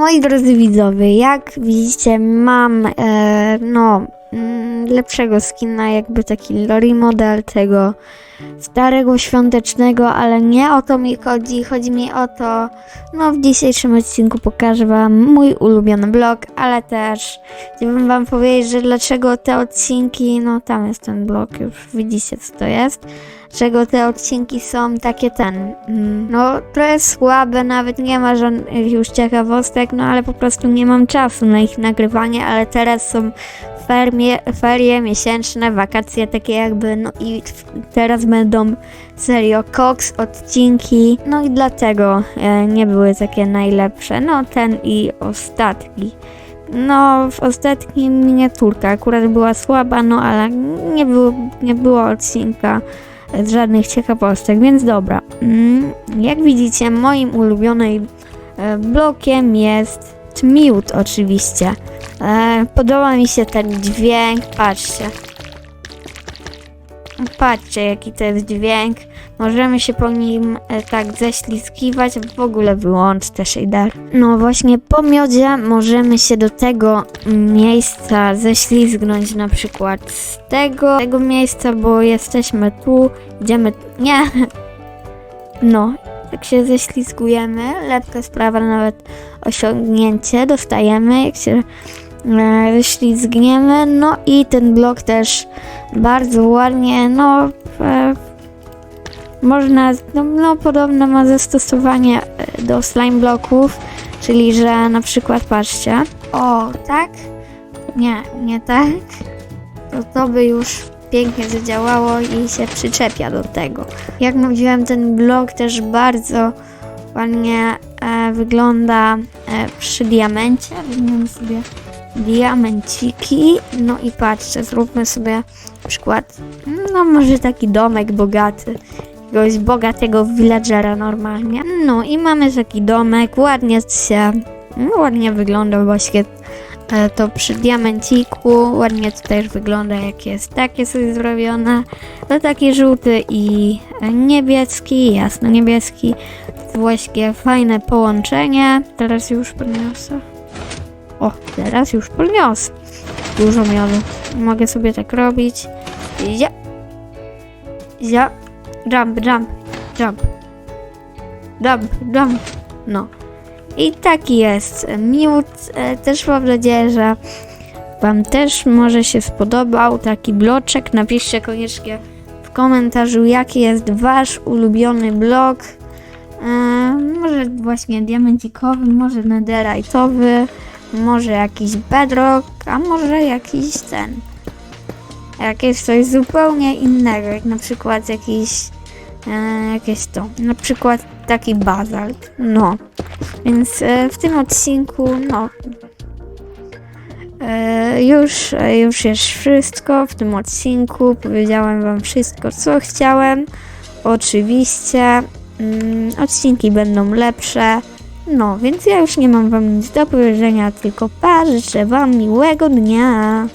Moi drodzy widzowie, jak widzicie mam e, no lepszego skina, jakby taki lori model tego starego świątecznego, ale nie o to mi chodzi, chodzi mi o to, no w dzisiejszym odcinku pokażę wam mój ulubiony blog, ale też chciałbym wam powiedzieć, że dlaczego te odcinki, no tam jest ten blog, już widzicie co to jest, czego te odcinki są takie ten, mm, no trochę słabe, nawet nie ma żadnych już ciekawostek, no ale po prostu nie mam czasu na ich nagrywanie, ale teraz są ferie, ferie miesięczne, wakacje takie jakby, no i teraz będą serio Cox odcinki, no i dlatego e, nie były takie najlepsze, no ten i ostatni. No, w ostatnim miniaturka akurat była słaba, no ale nie było, nie było odcinka z żadnych ciekawostek, więc dobra. Mm, jak widzicie, moim ulubionym e, blokiem jest Mute oczywiście. E, podoba mi się ten dźwięk, patrzcie. Patrzcie, jaki to jest dźwięk. Możemy się po nim e, tak ześlizgiwać, w ogóle wyłącz te shader. No właśnie po miodzie możemy się do tego miejsca ześlizgnąć na przykład z tego, tego miejsca, bo jesteśmy tu, idziemy, nie, no, tak się ześlizgujemy, lepka sprawa, nawet osiągnięcie dostajemy, jak się e, ześlizgniemy, no i ten blok też bardzo ładnie, no, e, można, no, no podobne ma zastosowanie e, do slime bloków, czyli że na przykład patrzcie, o tak, nie, nie tak, to to by już pięknie zadziałało i się przyczepia do tego. Jak mówiłem, ten blok też bardzo ładnie e, wygląda e, przy diamencie. Sobie diamenciki. No i patrzcie, zróbmy sobie przykład, no może taki domek bogaty. Jakiegoś bogatego villagera normalnie. No i mamy taki domek, ładnie się, no, ładnie wygląda właśnie e, to przy diamenciku. Ładnie to też wygląda, jak jest takie sobie zrobione. To taki żółty i niebieski, jasno niebieski. Właśnie fajne połączenie. Teraz już podniosę. O, teraz już podniosę. Dużo miodu. Mogę sobie tak robić. Ja. Ja. Jump, jump, jump. Jump, jump. No. I taki jest miód. E, Też mam nadzieję, że Wam też może się spodobał taki bloczek. Napiszcie koniecznie w komentarzu, jaki jest Wasz ulubiony blok. E, może właśnie diamencikowy, może netherite'owy, może jakiś bedrock, a może jakiś ten. Jakieś coś zupełnie innego, jak na przykład jakiś e, jakieś to, na przykład taki bazalt. No. Więc e, w tym odcinku, no, e, już, e, już jest wszystko w tym odcinku. Powiedziałem Wam wszystko, co chciałem. Oczywiście mm, odcinki będą lepsze. No, więc ja już nie mam Wam nic do powiedzenia, tylko pa, życzę Wam miłego dnia.